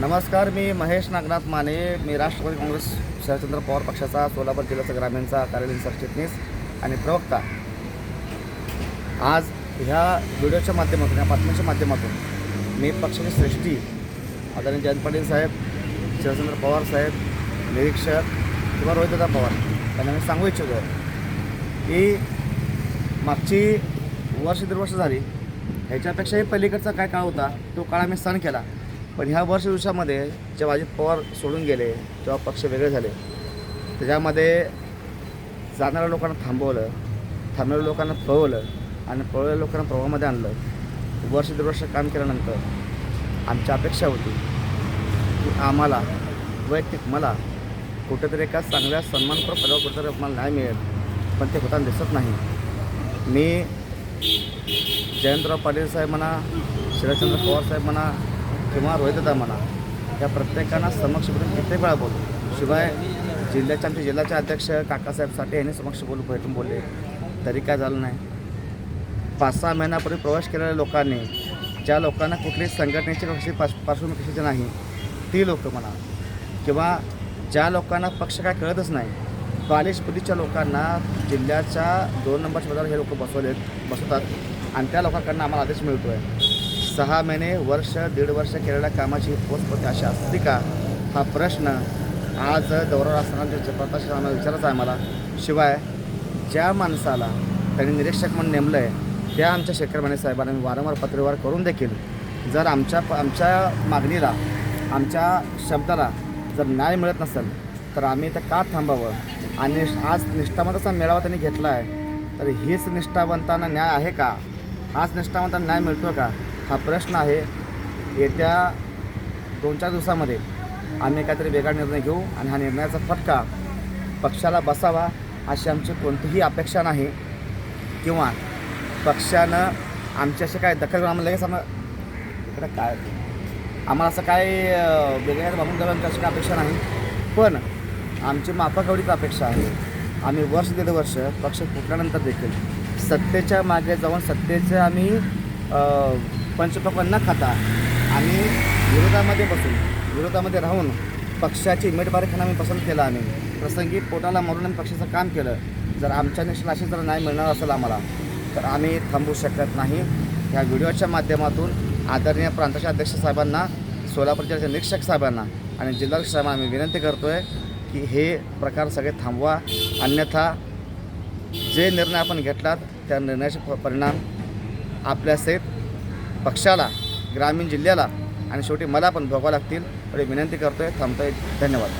नमस्कार मी महेश नागनाथ माने. मी राष्ट्रवादी काँग्रेस शरदचंद्र पवार पक्षाचा सोलापूर जिल्ह्याचा ग्रामीणचा कार्यालयीन सरचिटणीस आणि प्रवक्ता. आज ह्या व्हिडिओच्या माध्यमातून या बातम्यांच्या माध्यमातून मी पक्षाची सृष्टी आदरणीय जयंत पाटील साहेब शरदचंद्र पवार साहेब निरीक्षक किंवा रोहितदा पवार त्यांना मी सांगू इच्छितो की मागची वर्ष दीड वर्ष झाली ह्याच्यापेक्षाही पलीकडचा काय काळ होता तो काळ आम्ही सण केला. पण ह्या वर्ष दिवसामध्ये जेव्हा अजित पवार सोडून गेले जेव्हा पक्ष वेगळे झाले. त्याच्यामध्ये जाणाऱ्या लोकांना थांबवलं थांबणाऱ्या लोकांना पळवलं आणि पळवलेल्या लोकांना प्रवाहामध्ये आणलं. वर्ष दीड वर्ष काम केल्यानंतर आमची अपेक्षा होती की आम्हाला वैयक्तिक मला कुठेतरी एका चांगल्या सन्मानपर पदावर कुठेतरी मला नाही मिळेल पण ते होताना दिसत नाही. मी जयंतराव पाटील साहेब म्हणा शरदचंद्र पवार साहेब म्हणा किंवा रोहितदा म्हणा या प्रत्येकांना समक्ष भेटून कित्येक वेळा बोललो. शिवाय जिल्ह्याच्या आमचे जिल्ह्याचे अध्यक्ष काकासाहेब साठे यांनी समक्ष बोलू भेटून बोलले. तरी काय झालं नाही. पाच सहा महिन्यापूर्वी प्रवेश केलेल्या लोकांनी ज्या लोकांना कुठली संघटनेची कशी पाश पार्श्वभूमी नाही ती लोकं म्हणा किंवा ज्या लोकांना पक्ष काय कळतच नाही बालिश बुद्धीच्या लोकांना जिल्ह्याच्या दोन नंबरच्या पदावर हे लोक बसवलेत बसवतात. आणि त्या लोकांकडनं आम्हाला आदेश मिळतो आहे सहा महिने वर्ष दीड वर्ष केलेल्या कामाची पोचपोती अशी असते का? हा प्रश्न आज दौऱ्यावर असताना जे प्रकाश विचारायचा आहे मला. शिवाय ज्या माणसाला त्यांनी निरीक्षक म्हणून नेमलं आहे त्या आमच्या शेखर साहेबांना मी वारंवार पत्रव्यवहार करून देखील जर आमच्या आमच्या मागणीला आमच्या शब्दाला जर न्याय मिळत नसेल तर आम्ही तर का थांबावं? आणि आज निष्ठावंताचा मेळावा त्यांनी घेतला आहे तर हीच निष्ठावंतांना न्याय आहे का? हाच निष्ठावंतांना न्याय मिळतो का? हा प्रश्न आहे. येत्या दोन चार दिवसामध्ये आम्ही काहीतरी वेगळा निर्णय घेऊ आणि हा निर्णयाचा फटका पक्षाला बसावा अशी आमची कोणतीही अपेक्षा नाही. किंवा पक्षानं आमची असे काय दखल घेऊन आम्हाला लगेच आम्हाला इकडं काय? आम्हाला असं काय वेगळ्या बाबून द्यावं आमची अशी काय अपेक्षा नाही. पण आमची माफक एवढीच अपेक्षा आहे. आम्ही वर्ष दीड वर्ष पक्ष फुटल्यानंतर देखील सत्तेच्या मागे जाऊन सत्तेचं आम्ही अं, न खाता आम्ही विरोधामध्ये बसून विरोधामध्ये राहून पक्षाची मेटबारीखाना आम्ही पसंत केला आम्ही प्रसंगी पोटाला मारून आम्ही पक्षाचं काम केलं. जर आमच्या निष्णाशी जर नाही मिळणार असेल आम्हाला तर आम्ही थांबू शकत नाही. ह्या व्हिडिओच्या माध्यमातून आदरणीय प्रांताच्या अध्यक्ष साहेबांना सोलापूर जिल्ह्याच्या निरीक्षक साहेबांना आणि जिल्हाध्यक्ष साहेबांना आम्ही विनंती करतो आहे की हे प्रकार सगळे थांबवा. अन्यथा जे निर्णय आपण घेतलात त्या निर्णयाचे प- परिणाम आपल्या पक्षाला ग्रामीण जिल्ह्याला आणि शेवटी मला पण भोगावं लागतील एवढी विनंती करतो आहे थांबतोय. धन्यवाद.